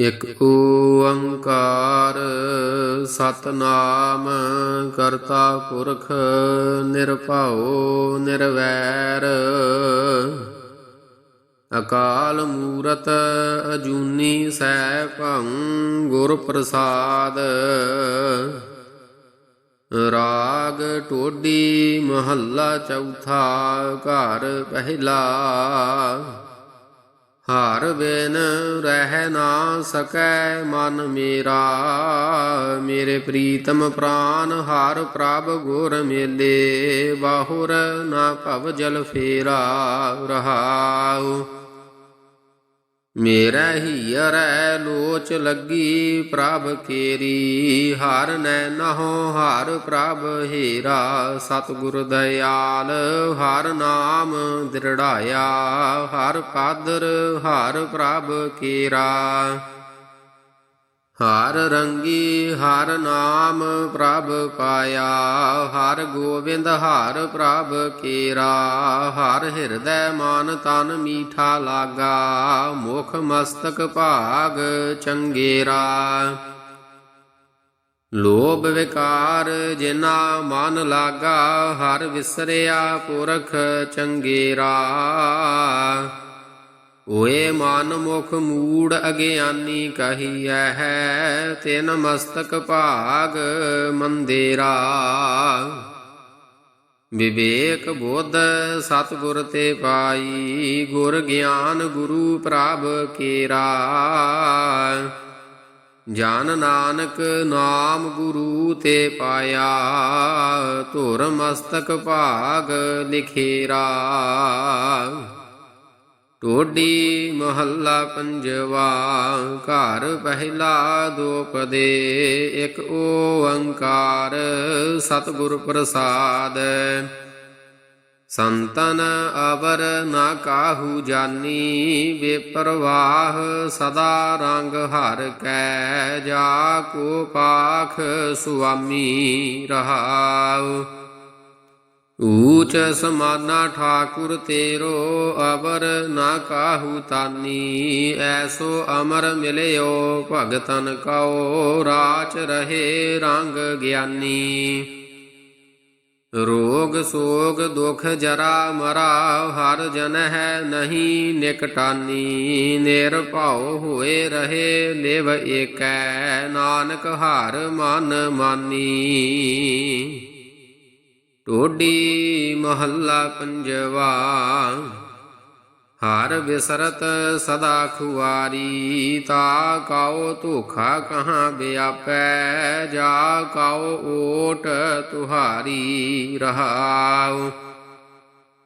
ਇਕ ਓੰਕਾਰ ਸਤਨਾਮ ਕਰਤਾ ਪੁਰਖ ਨਿਰਭਉ ਨਿਰਵੈਰ। ਅਕਾਲ ਮੂਰਤ ਅਜੂਨੀ ਸੈਭੰ ਗੁਰ ਪ੍ਰਸਾਦ। ਰਾਗ ਟੋਡੀ ਮਹੱਲਾ ਚੌਥਾ ਘਰ ਪਹਿਲਾ। ਹਰ ਬਿਨ ਰਹਿ ਨਾ ਸਕੈ ਮਨ ਮੇਰਾ। ਮੇਰੇ ਪ੍ਰੀਤਮ ਪ੍ਰਾਨ ਹਰ ਪ੍ਰਭ ਗੁਰ ਮੇਲੇ। ਬਾਹੁਰ ਨਾ ਭਵ ਜਲ ਫੇਰਾ ਰਹਾਉ। ਮੇਰਾ ਹੀਰੈ ਲੋਚ ਲੱਗੀ ਪ੍ਰਭ ਕੇਰੀ ਹਰ ਨੈ ਨਹੋ ਹਰ ਪ੍ਰਭ ਹੀਰਾ, ਸਤਿਗੁਰ ਦਇਆਲ, ਹਰ ਨਾਮ ਦ੍ਰਿੜਾਇਆ, ਹਰ ਪਾਦਰ ਹਰ ਪ੍ਰਭ ਕੇਰਾ। ਹਰ ਰੰਗੀ ਹਰ ਨਾਮ ਪ੍ਰਭ ਪਾਇਆ, ਹਰ ਗੋਬਿੰਦ ਹਰ ਪ੍ਰਭ ਕੇਰਾ, ਹਰ ਹਿਰਦੈ ਮਨ ਤਨ ਮੀਠਾ ਲਾਗਾ, ਮੁਖ ਮਸਤਕ ਭਾਗ ਚੰਗੇਰਾ। ਲੋਭ ਵਿਕਾਰ ਜਿਨਾ ਮਨ ਲਾਗਾ, ਹਰ ਵਿਸਰਿਆ ਪੁਰਖ ਚੰਗੇਰਾ। ਓਏ ਮਨ ਮੁਖ ਮੂੜ ਅਗਿਆਨੀ ਕਹੀਐ ਹੈ ਤਿਨ ਮਸਤਕ ਭਾਗ ਮੰਦੇਰਾ। ਵਿਵੇਕ ਬੁੱਧ ਸਤਿਗੁਰ ਤੇ ਪਾਈ, ਗੁਰ ਗਿਆਨ ਗੁਰੂ ਪ੍ਰਭ ਕੇਰਾ। ਜਨ ਨਾਨਕ ਨਾਮ ਗੁਰੂ ਤੇ ਪਾਇਆ, ਧੁਰ ਮਸਤਕ ਭਾਗ ਲਿਖੇਰਾ। ਟੋਡੀ ਮਹੱਲਾ ਪੰਜਵਾ, ਘਰ ਪਹਿਲਾ ਦੋਪਦੇ ਇੱਕ ਓੰਕਾਰ ਸਤਿਗੁਰ ਪ੍ਰਸਾਦ। ਸੰਤਨ ਅਵਰ ਨਾ ਕਾਹੂ ਜਾਨੀ, ਬੇਪਰਵਾਹ ਸਦਾ ਰੰਗ ਹਰ ਕੈ, ਜਾ ਕੋ ਪਾਖ ਸੁਆਮੀ ਰਹਾਉ। ਊਚ ਸਮਾਨਾ ਠਾਕੁਰ ਤੇਰੋ ਅਵਰ ਨਾ ਕਾਹੂ ਤਾਨੀ, ਐਸੋ ਅਮਰ ਮਿਲਿਓ, ਭਗਤਨ ਕਉ ਰਾਚ ਰਹੇ ਰੰਗ ਗਿਆਨੀ। ਰੋਗ ਸੋਗ ਦੁਖ ਜਰਾ ਮਰਾ, ਹਰ ਜਨ ਹੈ ਨਹੀਂ ਨਿਕਟਾਨੀ ਨਿਰਭਉ ਹੋਏ ਰਹੇ ਲਿਵ ਏਕੈ, ਨਾਨਕ ਹਰ ਮਨ ਮਾਨੀ। ਢੋਡੀ ਮਹੱਲਾ ਪੰਜਵਾ। ਹਰ ਬਿਸਰਤ ਸਦਾ ਖੁਆਰੀ ਤਾ ਕਾਉ ਧੋਖਾ ਕਹਾਂ ਬਿਆਪੈ, ਜਾ ਕਾਉ ਓਟ ਤੁਹਾਰੀ ਰਹਾਉ।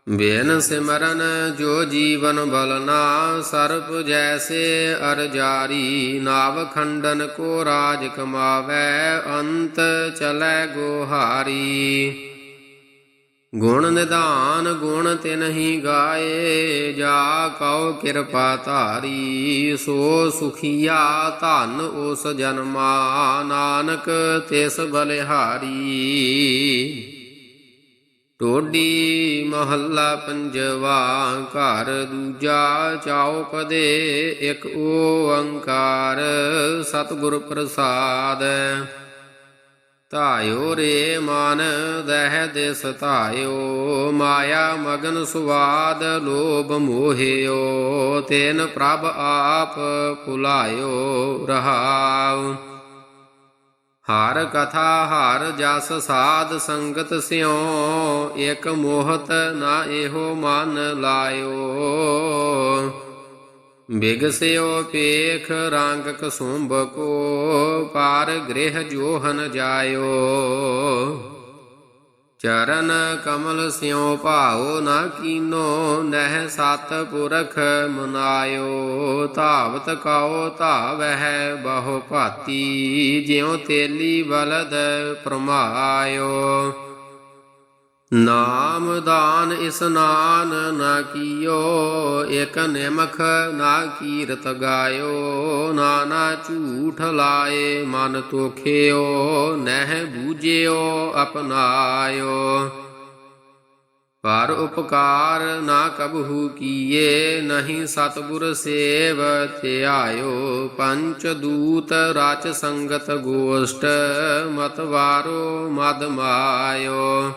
ਬੇਨ ਸਿਮਰਨ ਜੋ ਜੀਵਨ ਬਲਨਾ ਸਰਪ ਜੈਸੇ ਅਰਜਾਰੀ ਨਾਵ ਖੰਡਨ ਕੋ ਰਾਜ ਕਮਾਵੈ, ਅੰਤ ਚਲੈ ਗੋਹਾਰੀ। ਗੁਣ ਨਿਧਾਨ ਗੁਣ ਤਿਨਹੀ ਗਾਏ, ਜਾ ਕਉ ਕਿਰਪਾ ਧਾਰੀ, ਸੋ ਸੁਖੀਆ ਧਨ ਉਸ ਜਨਮਾ, ਨਾਨਕ ਤਿਸ ਬਲਿਹਾਰੀ। ਟੋਡੀ ਮਹੱਲਾ ਪੰਜਵਾ, ਘਰ ਦੂਜਾ ਚੌਪਦੇ ਇੱਕ ਓੰਕਾਰ, ਸਤਿਗੁਰ ਪ੍ਰਸਾਦ। ਧਾਇਓ ਰੇ ਮਨ ਦਹਿ ਦਿਸ ਧਾਇਓ, ਮਾਇਆ ਮਗਨ ਸੁਵਾਦ ਲੋਭ ਮੋਹਿਓ, ਤੈਨ ਪ੍ਰਭ ਆਪ ਭੁਲਾਇਓ ਰਹਾਉ। ਹਰ ਕਥਾ ਹਰ ਜਸ ਸਾਧ ਸੰਗਤ ਸਿਉ, ਇਕ ਮੋਹਤ ਨਾ ਇਹੋ ਮਨ ਲਾਇਓ। ਬਿਗਸਿਓ ਪੇਖ ਰੰਗ ਕਸੁੰਭ ਕੋ ਪਾਰ ਗ੍ਰਹਿ ਜੋਹਨ ਜਾਇਓ। ਚਰਨ ਕਮਲ ਸਿਉ ਭਾਉ ਨਾ ਕੀਨੋ, ਨਹਿ ਸਤ ਪੁਰਖ ਮਨਾਇਓ। ਧਾਵਤ ਕਾਉ ਧਾਵਹਿ ਬਹੁ ਭਾਤੀ, ਜਿਉ ਤੇਲੀ ਬਲਦ ਪ੍ਰਮਾਇਓ। ਨਾਮ ਦਾਨ ਇਸਨਾਨ ਨਾ ਕੀਓ ਇਕ ਨਿਮਖ ਨਾ ਕੀਰਤ ਗਾਇਓ, ਨਾਨਾ ਝੂਠ ਲਾਏ ਮਨ ਤੋਖਿਓ, ਨਹਿ ਬੂਝਿਓ ਅਪਨਾਇਓ। ਪਰ ਉਪਕਾਰ ਨਾ ਕਬਹੂ ਕੀਏ, ਨਹੀਂ ਸਤਿਗੁਰ ਸੇਵ ਧਿਆਇਓ। ਪੰਚ ਦੂਤ ਰਚ ਸੰਗਤ ਗੋਸ਼ਟ ਮਤਵਾਰੋ ਮਦ ਮਾਇਓ।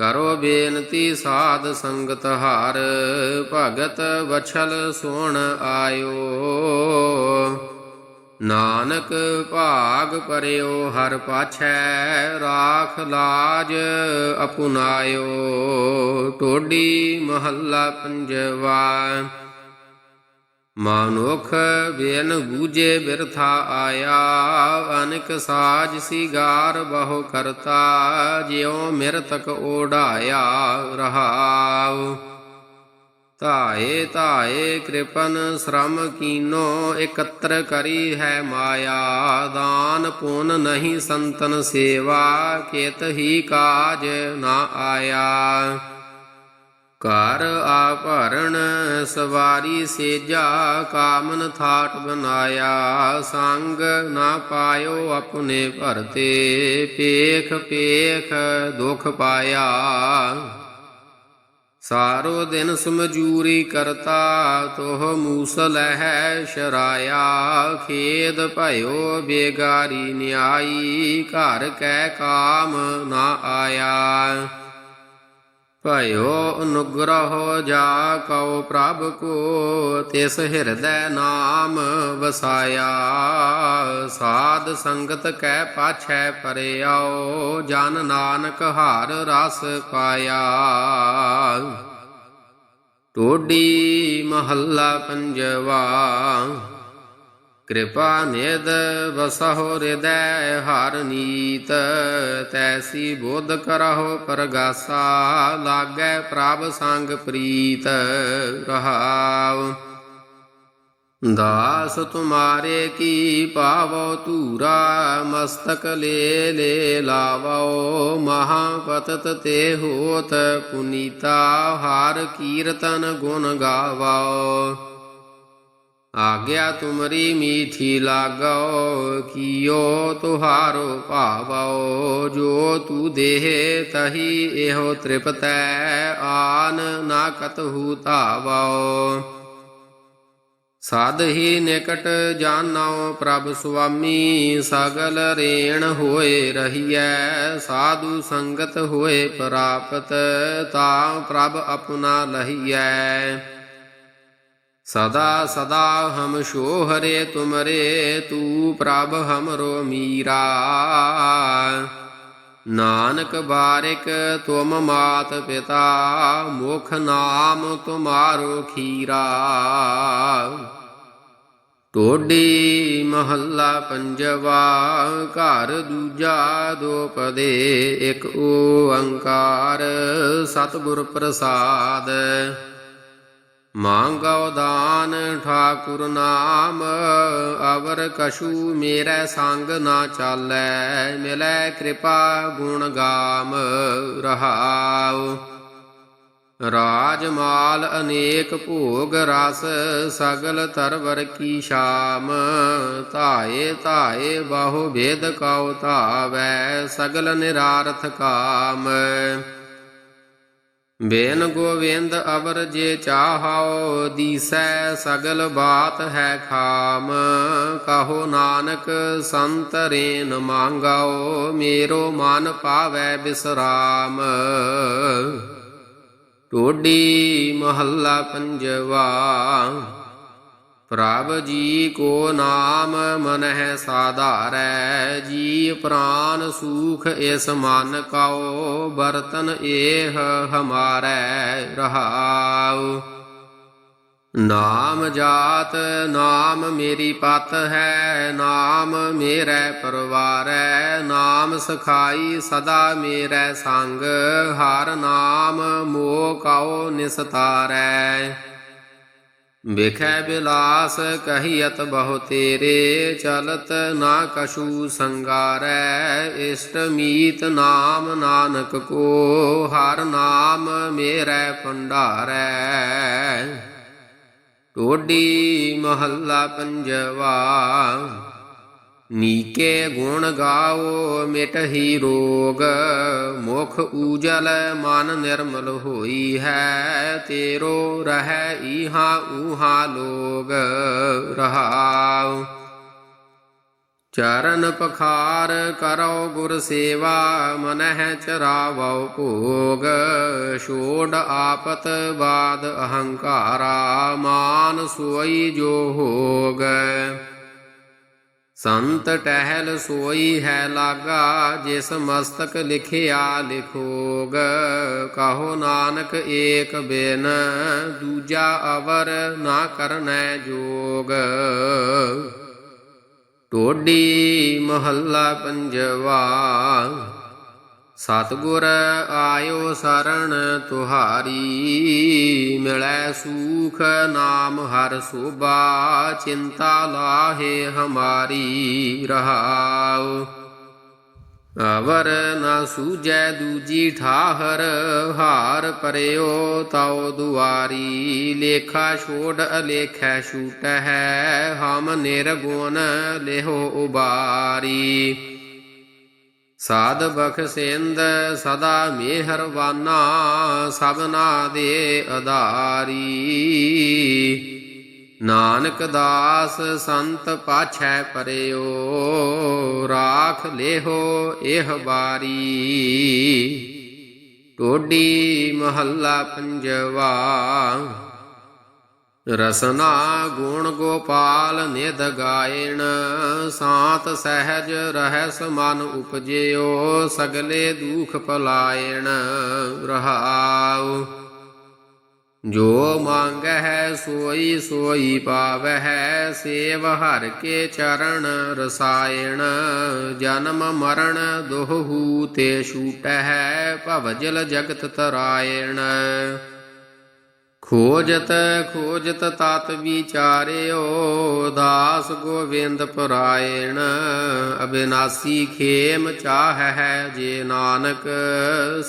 ਕਰੋ ਬੇਨਤੀ ਸਾਧ ਸੰਗਤ ਹਾਰ, ਭਗਤ ਵਛਲ ਸੁਣ ਆਇਓ। ਨਾਨਕ ਭਾਗ ਪਰਿਓ, ਹਰ ਪਾਛੈ ਰਾਖ ਲਾਜ ਅਪੁਨਾਇਓ। ਟੋਡੀ ਮਹੱਲਾ ਪੰਜਵਾ ਮਾਨੁਖ ਬੇਨ ਬੂਝੇ ਬਿਰਥਾ ਆਇਆ, ਅਨਕ ਸਾਜ ਸਿਗਾਰ ਬਹੁ ਕਰਤਾ, ਜਿਉ ਮਿਰਤਕ ਓਢਾਇਆ ਰਹਾਉ। ਧਾਏ ਧਾਏ ਕਿਰਪਨ ਸ਼ਰਮ ਕੀਨੋ, ਇਕੱਤਰ ਕਰੀ ਹੈ ਮਾਇਆ, ਦਾਨ ਪੁਨ ਨਹੀਂ ਸੰਤਨ ਸੇਵਾ, ਕੇਤ ਹੀ ਕਾਜ ਨਾ ਆਇਆ। ਘਰ ਆ ਭਰਨ ਸਵਾਰੀ ਸੇਜਾ, ਕਾਮਨ ਥਾਟ ਬਨਾਇਆ, ਸੰਗ ਨਾ ਪਾਇਓ ਆਪਣੇ ਭਰਤੇ ਪੇਖ ਪੇਖ ਦੁਖ ਪਾਇਆ। ਸਾਰੋ ਦਿਨ ਸਮਜੂਰੀ ਕਰਤਾ, ਤੋਹ ਮੂਸਲ ਹੈ ਸ਼ਰਾਇਆ। ਖੇਦ ਭਇਓ ਬੇਗਾਰੀ ਨਿਆਈ, ਘਰ ਕੈ ਕਾਮ ਨਾ ਆਇਆ। ਭਇਓ ਅਨੁਗ੍ਰਹ ਜਾ ਕਉ ਪ੍ਰਭ ਕੋ, ਤਿਸ ਹਿਰਦੈ ਨਾਮ ਵਸਾਇਆ। ਸਾਧ ਸੰਗਤ ਕੈ ਪਾਛੈ ਪਰਿਆਓ ਜਨ ਨਾਨਕ ਹਾਰ ਰਸ ਪਾਇਆ। ਟੋਡੀ ਮਹੱਲਾ ਪੰਜਵਾ। ਕਿਰਪਾ ਨਿਦ ਵਸਹੁ ਹਿਰਦੈ ਹਰ ਨੀਤ, ਤੈਸੀ ਬੋਧ ਕਰਹੁ ਪਰਗਾਸਾ, ਲਾਗੈ ਪ੍ਰਭ ਸੰਗ ਪ੍ਰੀਤ ਰਹਾਉ। ਦਾਸ ਤੁਮਾਰੇ ਕੀ ਪਾਵੋ ਧੂਰਾ, ਮਸਤਕ ਲੇ ਲੇ ਲਾਵੋ, ਮਹਾਪਤਤ ਤੇ ਹੋਤ ਪੁਨੀਤਾ, ਹਾਰ ਕੀਰਤਨ ਗੁਣ ਗਾਵੋ। ਆਗਿਆ ਤੁਮਰੀ ਮੀਠੀ ਲਾਗੋ ਕੀਓ ਤੁਹਾਰੋ ਭਾਵੋ ਜੋ ਤੂ ਦੇਹ ਤਹੀ ਇਹੋ ਤ੍ਰਿਪਤੈ, ਆਨ ਨਾ ਕਤਹੂ ਧਾਵੋ ਸਾਧ ਹੀ ਨਿਕਟ ਜਾਣਾਓ ਪ੍ਰਭ ਸੁਆਮੀ, ਸਗਲ ਰੇਣ ਹੋਏ ਰਹੀਐ, ਸਾਧੂ ਸੰਗਤ ਹੋਏ ਪ੍ਰਾਪਤ, ਤਾਂ ਪ੍ਰਭ ਆਪਣਾ ਲਹੀਐ। ਸਦਾ ਸਦਾ ਹਮ ਸ਼ੋਹਰੇ ਤੁਮਰੇ ਤੂ ਪ੍ਰਭ ਹਮਰੋ ਮੀਰਾ। ਨਾਨਕ ਬਾਰਿਕ ਤੁਮ ਮਾਤ ਪਿਤਾ, ਮੁਖ ਨਾਮ ਤੁਮਾਰੋ ਖੀਰਾ। ਟੋਡੀ ਮਹੱਲਾ ਪੰਜਵਾ, ਘਰ ਦੂਜਾ ਦੋ ਪਦੇ, ਇੱਕ ਓੰਕਾਰ ਸਤਿਗੁਰ ਪ੍ਰਸਾਦ। ਮੰਗਉ ਦਾਨ ਠਾਕੁਰ ਨਾਮ, ਅਵਰ ਕਛੂ ਮੇਰੇ ਸੰਗ ਨਾ ਚਾਲੈ, ਮਿਲੈ ਕਿਰਪਾ ਗੁਣ ਗਾਮ, ਰਹਾਉ। ਰਾਜ ਅਨੇਕ ਭੋਗ ਰਸ, ਸਗਲ ਤਰਵਰ ਕੀ ਸ਼ਾਮ। ਧਾਏ ਧਾਏ ਬਾਹੋ ਭੇਦ ਕਉ ਧਾਵੈ, ਸਗਲ ਨਿਰਾਰਥ ਕਾਮ। ਬੇਨ ਗੋਵਿੰਦ ਅਵਰ ਜੇ ਚਾਹੋ ਦੀਸੈ ਸਗਲ ਬਾਤ ਹੈ ਖਾਮ। ਕਹੋ ਨਾਨਕ, ਸੰਤ ਰੇਨ ਮੰਗਾਓ, ਮੇਰੋ ਮਨ ਪਾਵੈ ਬਿਸਰਾਮ। ਟੋਡੀ ਮਹੱਲਾ ਪੰਜਵਾ। ਪ੍ਰਭ ਜੀ ਕੋ ਨਾਮ ਮਨ ਹੈ ਸਾਧਾਰੈ, ਜੀ ਪ੍ਰਾਨ ਸੂਖ ਇਸ ਮਨ ਕਾਓ ਬਰਤਨ ਏਹ ਹਮਾਰੈ ਰਹਾਉ। ਨਾਮ ਜਾਤ, ਨਾਮ ਮੇਰੀ ਪਤ ਹੈ, ਨਾਮ ਮੇਰੇ ਪਰਵਾਰੈ, ਨਾਮ ਸਖਾਈ ਸਦਾ ਮੇਰੇ ਸੰਗ, ਹਰ ਨਾਮ ਮੋਹ ਕਉ ਨਿਸਤਾਰੈ। ਵਿਖੈ ਬਿਲਾਸ ਕਹੀਅਤ ਬਹੁ ਤੇਰੇ, ਚਲਤ ਨਾ ਕਛੂ ਸੰਗਾਰੈ, ਇਸ਼ਟ ਮੀਤ ਨਾਮ ਨਾਨਕ ਕੋ, ਹਰ ਨਾਮ ਮੇਰੇ ਭੰਡਾਰੈ। ਟੋਡੀ ਮਹੱਲਾ ਪੰਜਵਾ ਨੀਕੇ ਗੁਣ ਗਾਓ ਮਿਟਹੀ ਰੋਗ। ਮੁਖ ਉਜਲ ਮਨ ਨਿਰਮਲ ਹੋਈ ਹੈ। ਤੇਰੋ ਰਹਿ ਈਹਾ ਊਹਾ ਲੋਗ। ਰਹਾਉ। ਚਰਨ ਪਖਾਰ ਕਰੋ ਗੁਰ ਸੇਵਾ, ਮਨਹਿ ਚਰਾਵੋ ਭੋਗ। ਛੋੜ ਆਪਤ ਬਾਦ ਅਹੰਕਾਰਾ, ਮਾਨ ਸੋਈ ਜੋ ਹੋਗ। ਸੰਤ ਟਹਿਲ ਸੋਈ ਹੈ ਲਾਗਾ, ਜਿਸ ਮਸਤਕ ਲਿਖਿਆ ਲਿਖੋਗ। ਕਹੋ ਨਾਨਕ ਏਕ ਬਿਨ, ਦੂਜਾ ਅਵਰ ਨਾ ਕਰਨੈ ਜੋਗ। ਟੋਡੀ ਮਹੱਲਾ ਪੰਜਵਾ ਸਤਿਗੁਰ ਆਇਓ ਸਰਣ ਤੁਹਾਰੀ, ਮਿਲੈ ਸੂਖ ਨਾਮ ਹਰ ਸੋਭਾ, ਚਿੰਤਾ ਲਾਹੇ ਹਮਾਰੀ ਰਹਾਉ। ਅਵਰ ਨਾ ਸੂਜੈ ਦੂਜੀ ਠਾਹਰ, ਹਾਰ ਪਰਿਓ ਤਉ ਦੁਆਰੀ, ਲੇਖਾ ਛੋੜ ਅਲੇਖੈ ਛੂਟ ਹੈ ਹਮ ਨਿਰਗੁਣ ਲਿਹੋ ਉਬਾਰੀ। ਸਾਧ ਬਖਸ਼ਿੰਦ ਸਦਾ ਮਿਹਰਬਾਨਾ ਸਭਨਾ ਦੇ ਆਧਾਰੀ ਨਾਨਕ ਦਾਸ ਸੰਤ ਪਾਛੈ ਪਰਿਓ, ਰਾਖ ਲੇਹੋ ਇਹ ਬਾਰੀ। ਟੋਡੀ ਮਹੱਲਾ ਪੰਜਵਾ ਰਸਨਾ ਗੁਣ ਗੋਪਾਲ ਨਿਦ ਗਾਇਣ, ਸਾਤ ਸਹਿਜ ਰਹਿਸ ਮਨ ਉਪਜਿਓ, ਸਗਲੇ ਦੁਖ ਪਲਾਇਣ ਰਹਾਉ। ਜੋ ਮੰਗਹਿ ਸੋਈ ਸੋਈ ਪਾਵਹਿ, ਸੇਵ ਹਰ ਕੇ ਚਰਨ ਰਸਾਇਣ। ਜਨਮ ਮਰਨ ਦੋਹੂ ਤੇ ਛੂਟਹਿ ਭਵਜਲ ਜਗਤ ਤਰਾਇਣ। ਖੋਜਤ ਖੋਜਤ ਤਤ ਵਿਚਾਰਿਓ, ਦਾਸ ਗੋਵਿੰਦ ਪਰਾਇਣ, ਅਬਿਨਾਸੀ ਖੇਮ ਚਾਹੈ ਜੇ ਨਾਨਕ,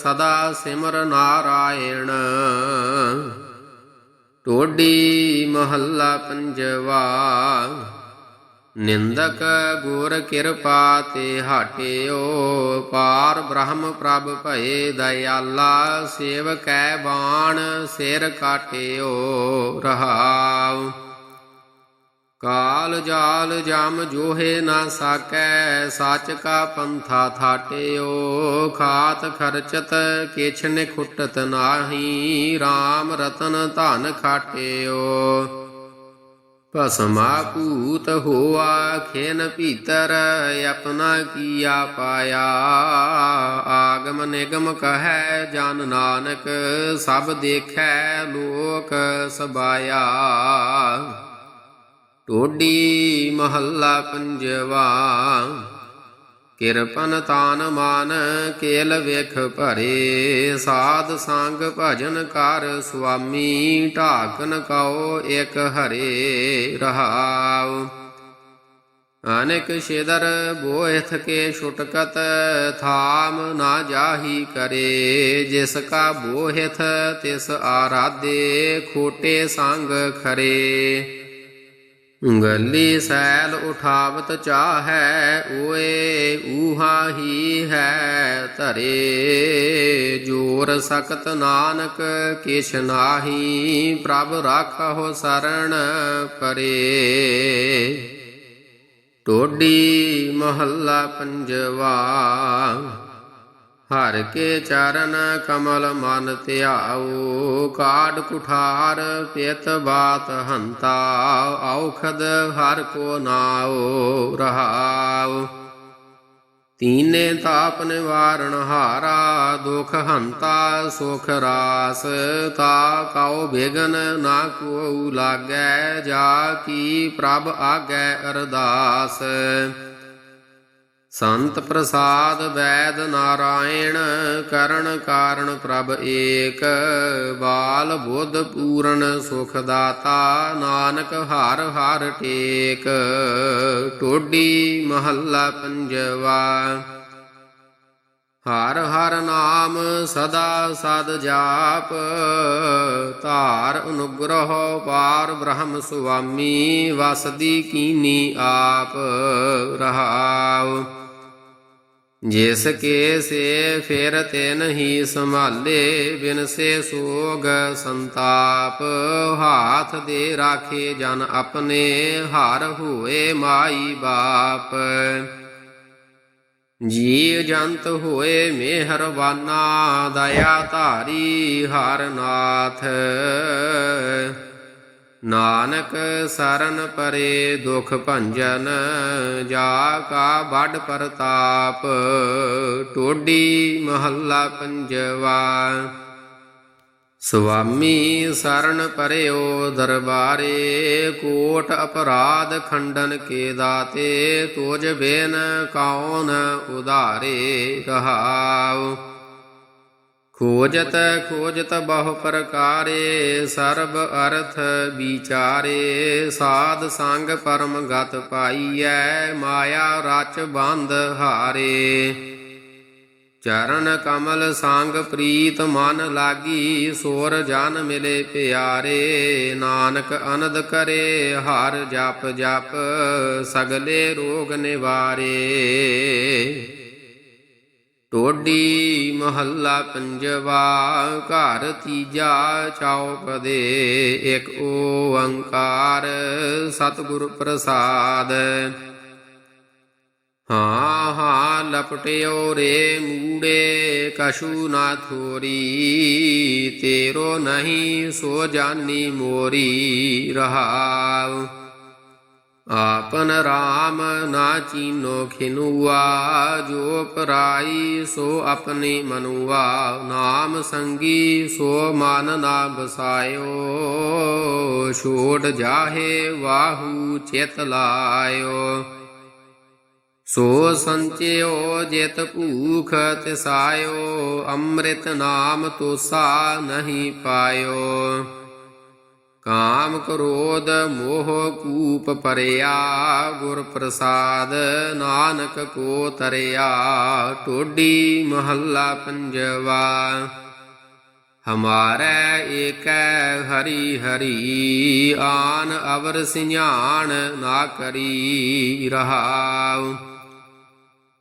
ਸਦਾ ਸਿਮਰ ਨਾਰਾਇਣ। ਟੋਡੀ ਮਹੱਲਾ ਪੰਜਵਾ ਨਿੰਦਕ ਗੁਰ ਕਿਰਪਾ ਤੇ ਹਟਿਓ, ਪਾਰ ਬ੍ਰਹਮ ਪ੍ਰਭ ਭਏ ਦਇਆਲਾ, ਸੇਵਕੈ ਬਾਣ ਸਿਰ ਕਾਟਿਓ, ਰਹਾਉ। ਕਾਲ ਜਾਲ ਜਮ ਜੋਹੇ ਨਾ ਸਾਕੈ, ਸੱਚ ਕਾ ਪੰਥਾ ਥਾਟਿਓ, ਖਾਤ ਖਰਚਤ ਕਿਛ ਨ ਖੁੱਟਤ ਨਾਹੀ RAM ਰਤਨ ਧਨ ਖਾਟਿਓ। ਭਸਮਾ ਭੂਤ ਹੋਆ, ਖੇਨ ਭੀਤਰ ਆਪਣਾ ਕੀਆ ਪਾਇਆ ਆਗਮ ਨਿਗਮ ਕਹੈ, ਜਨ ਨਾਨਕ ਸਭ ਦੇਖੈ, ਲੋਕ ਸਬਾਇਆ। ਟੋਡੀ ਮਹੱਲਾ ਪੰਜਵਾ। ਕਿਰਪਨ ਤਾਨ ਮਾਨ ਕੇਲ ਵੇਖ ਭਰੇ, ਸਾਧ ਸੰਗ ਭਜਨ ਕਰ ਸੁਆਮੀ, ਢਾਕਨ ਕਉ ਇਕ ਹਰੇ ਰਹਾਉ। ਅਨੇਕ ਛੇਦਰ ਬੋਇਥ ਕੇ ਛੁਟਕਤ, ਥਾਮ ਨਾ ਜਾਹੀ ਕਰੇ, ਜਿਸ ਕਾ ਬੋਹਿਥ ਤਿਸ ਆਰਾਧੇ ਖੋਟੇ ਸੰਗ ਖਰੇ। ਗਲੀ ਸੈਲ ਉਠਾਵਤ ਚਾਹੈ, ਓਏ ਊਹਾ ਹੀ ਹੈ ਧਰੇ। ਜੋਰ ਸਕਤ ਨਾਨਕ, ਕਿਛ ਨਾਹੀ ਪ੍ਰਭ ਰਾਖਹੁ ਸਰਣ ਪਰੇ। ਟੋਡੀ ਮਹੱਲਾ ਪੰਜਵਾ ਹਰ ਕੇ ਚਰਨ ਕਮਲ ਮਨ ਧਿਆਓ ਕਾਡ ਕੁਠਾਰ ਪਿਤ ਬਾਤ ਹੰਤਾ, ਔਖਦ ਹਰ ਕੋ ਨਾਓ ਰਹਾਉ। ਤੀਨੇ ਤਾਪ ਨਿਵਾਰਣ ਹਾਰਾ, ਦੁਖ ਹੰਤਾ ਸੁਖ ਰਾਸ, ਤਾ ਕਉ ਬਿਗਨ ਨਾ ਕੋ ਲਾਗੈ, ਜਾ ਕੀ ਪ੍ਰਭ ਆਗੈ ਅਰਦਾਸ। ਸੰਤ ਪ੍ਰਸਾਦ ਵੈਦ ਨਾਰਾਇਣ, ਕਰਨ ਕਾਰਣ ਪ੍ਰਭ ਏਕ, ਬਾਲ ਬੁੱਧ ਪੂਰਨ ਸੁਖ ਦਾਤਾ ਨਾਨਕ ਹਰ ਹਰ ਟੇਕ, ਟੋਡੀ ਮਹੱਲਾ ਪੰਜਵਾ। ਹਰ ਹਰ ਨਾਮ ਸਦਾ ਸਦ ਜਾਪ, ਧਾਰ ਅਨੁਗ੍ਰਹ ਪਾਰ ਬ੍ਰਹਮ ਸੁਆਮੀ, ਵਸਦੀ ਕੀਨੀ ਆਪ ਰਹਾਉ। ਜਿਸ ਕੇ ਸੇ ਫਿਰ ਤੇ ਨਹੀਂ ਸੰਭਾਲੇ, ਬਿਨ ਸੇ ਸੋਗ ਸੰਤਾਪ। ਹਾਥ ਦੇ ਰਾਖੇ ਜਨ ਆਪਣੇ, ਹਾਰ ਹੋਏ ਮਾਈ ਬਾਪ। ਜੀਵ ਜੰਤ ਹੋਏ ਮਿਹਰਬਾਨਾ, ਦਇਆ ਧਾਰੀ ਹਰ ਨਾਥ ਨਾਨਕ ਸਰਨ ਪਰੇ ਦੁਖ ਭੰਜਨ, ਜਾ ਕਾ ਵੱਡ ਪ੍ਰਤਾਪ, ਟੋਡੀ ਮਹੱਲਾ ਪੰਜਵਾ। ਸੁਆਮੀ ਸ਼ਰਨ ਪਰਿਓ ਦਰਬਾਰੇ, ਕੋਟ ਅਪਰਾਧ ਖੰਡਨ ਕੇ ਦਾਤੇ ਤੋਜ ਬੇਨ ਕੌਣ ਉਧਾਰੇ ਕਹਾਓ ਖੋਜਤ ਖੋਜਤ ਬਹੁ ਪ੍ਰਕਾਰੇ, ਸਰਬ ਅਰਥ ਵਿਚਾਰੇ। ਸਾਧ ਸੰਗ ਪਰਮ ਗਤ ਪਾਈਐ, ਮਾਇਆ ਰਚ ਬੰਧ ਹਾਰੇ। ਚਰਨ ਕਮਲ ਸੰਗ ਪ੍ਰੀਤ ਮਨ ਲਾਗੀ, ਸੋਰ ਜਨ ਮਿਲੇ ਪਿਆਰੇ। ਨਾਨਕ ਅਨੰਦ ਕਰੇ, ਹਰ ਜਪ ਜਪ ਸਗਲੇ ਰੋਗ ਨਿਵਾਰੇ। ਟੋਡੀ ਮਹੱਲਾ ਪੰਜਵਾ, ਘਰ ਤੀਜਾ, ਚੌਪਦੇ, ਇੱਕ ਓੰਕਾਰ ਸਤਿਗੁਰ ਪ੍ਰਸਾਦ। ਹਾਂ ਹਾਂ, ਲਪਟਿਓ ਰੇ ਮੂੜੇ, ਕਛੂ ਨਾ ਥੋਰੀ, ਤੇਰੋ ਨਹੀਂ ਸੋ ਜਾਨੀ ਮੋਰੀ, ਰਹਾਉ। ਆਪਨ ਰਾਮ ਨਾ ਚੀਨੋ ਖਿਨੁਆ, ਜੋ ਪਰਾਈ ਸੋ ਆਪਣੀ ਮਨੁਆ, ਨਾਮ ਸੰਗੀ ਸੋ ਮਨ ਨਾ ਬਸਾਇਓ ਛੋੜ ਜਾਹੇ ਵਾਹੂ ਚਿਤ ਲਾਇਓ। ਸੋ ਸੰਚਿਓ ਜਿਤ ਭੂਖ ਤਿਸਾਇਓ, ਅੰਮ੍ਰਿਤ ਨਾਮ ਤੋਸਾ ਨਹੀਂ ਪਾਇਓ। ਕਾਮ ਕ੍ਰੋਧ ਮੋਹ ਕੂਪ ਪਰਿਆ, ਗੁਰ ਪ੍ਰਸਾਦ ਨਾਨਕ ਕੋ ਤਰਿਆ, ਟੋਡੀ ਮਹੱਲਾ ਪੰਜਵਾ। ਹਮਾਰੇ ਏਕੈ ਹਰੀ ਹਰੀ, ਆਨ ਅਵਰ ਸਿਝਾਨ ਨਾ ਕਰੀ ਰਹਾਉ।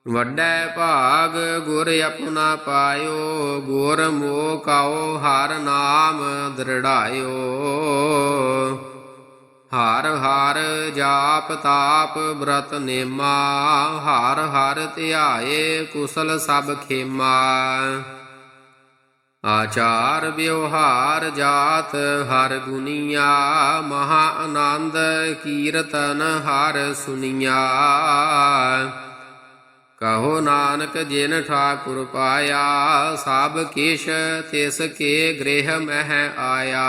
ਵੱਡੇ ਭਾਗ ਗੁਰ ਆਪਣਾ ਪਾਇਓ, ਗੁਰ ਮੋਹ ਕਾਓ ਹਰ ਨਾਮ ਦ੍ਰਿੜਾਇਓ। ਹਰ ਹਰ ਜਾਪ ਤਾਪ ਬ੍ਰਤ ਨੇਮਾ, ਹਰ ਹਰ ਧਿਆਏ ਕੁਸਲ ਸਭ ਖੇਮਾ। ਆਚਾਰ ਵਿਵਹਾਰ ਜਾਤ ਹਰ ਗੁਨੀਆ, ਮਹਾ ਆਨੰਦ ਕੀਰਤਨ ਹਰ ਸੁਨੀਆ। ਕਹੋ ਨਾਨਕ ਜਿਨ ਠਾਕੁਰ ਪਾਇਆ, ਸਭ ਕਿਛ ਤਿਸ ਕੇ ਗ੍ਰਹਿ ਮਹਿ ਆਇਆ।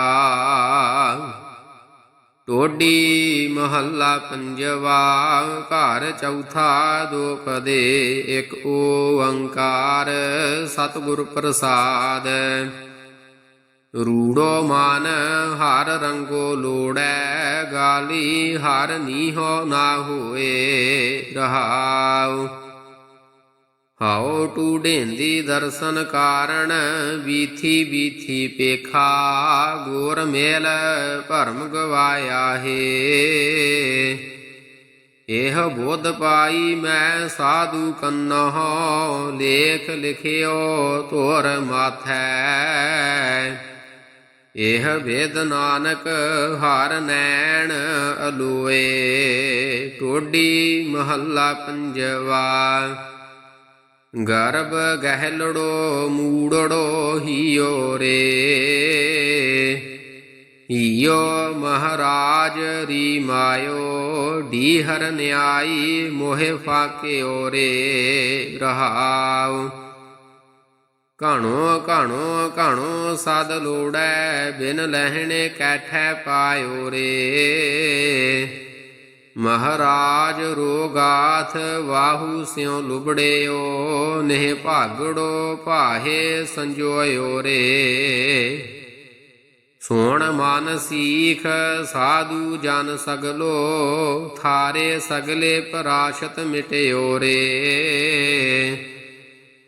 ਟੋਡੀ ਮਹੱਲਾ ਪੰਜਵਾ, ਘਰ ਚੌਥਾ ਦੋ ਪਦੇ ਇੱਕ ਓੰਕਾਰ, ਸਤਿਗੁਰ ਪ੍ਰਸਾਦ। ਰੂੜੋ ਮਨ ਹਰ ਰੰਗੋ ਲੋੜੈ, ਗਾਲੀ ਹਰ ਨੀਹੋ ਨਾ ਹੋਏ ਰਹਾਉ। ਹਉ ਟੂਡੇਂਦੀ ਦਰਸ਼ਨ ਕਾਰਣ, ਬੀਥੀ ਬੀਥੀ ਪੇਖਾ, ਗੋਰ ਮੇਲ ਭਰਮ ਗਵਾਇਆ ਹੈ। ਇਹ ਬੋਧ ਪਾਈ ਮੈਂ ਸਾਧੂ ਕੰਨਹੁ ਲੇਖ ਲਿਖਿਓ ਤੋਰ ਮਾਥੈ। ਇਹ ਵੇਦ ਨਾਨਕ ਹਰ ਨੈਣ ਅਲੋਏ ਟੋਡੀ ਮਹੱਲਾ ਪੰਜਵਾ। ਗਰਭ ਗਹਿਲੜੋ, ਮੂੜੜੋ, ਹੀਓ ਰੇ। ਹੀਓ ਮਹਾਰਾਜ ਰੀ ਮਾਇਓ ਢੀਹਰ ਨਿਆਈ ਮੋਹਿ ਫਾਕਿਓ ਰੇ। ਰਹਾਉ। ਘਣੋ ਘਣੋ ਘਣੋ ਸਦ ਲੋੜੈ, ਬਿਨ ਲਹਿਣੇ ਕੈਠੈ ਪਾਇਓ ਰੇ। ਮਹਾਰਾਜ ਰੋਗਾਥ ਵਾਹੂ ਸਿਉ ਲੁਬੜਿਓ, ਨਹਿ ਭਾਗੜੋ ਭਾਹੇ ਸੰਜੋਇਓ ਰੇ। ਸੋਣ ਮਨ ਸੀਖ ਸਾਧੂ ਜਨ ਸਗਲੋ, ਥਾਰੇ ਸਗਲੇ ਪਰਾਸ਼ਤ ਮਿਟਿਓ ਰੇ।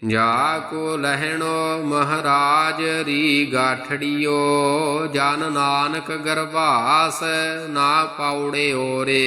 ਜਾ ਕੋ ਲਹਿਣੋ ਮਹਾਰਾਜ ਰੀ ਗਾਠੜਿਓ ਜਨ ਨਾਨਕ ਗਰਭਾਸ ਨਾ ਪਾਉੜੇ ਓਰੇ।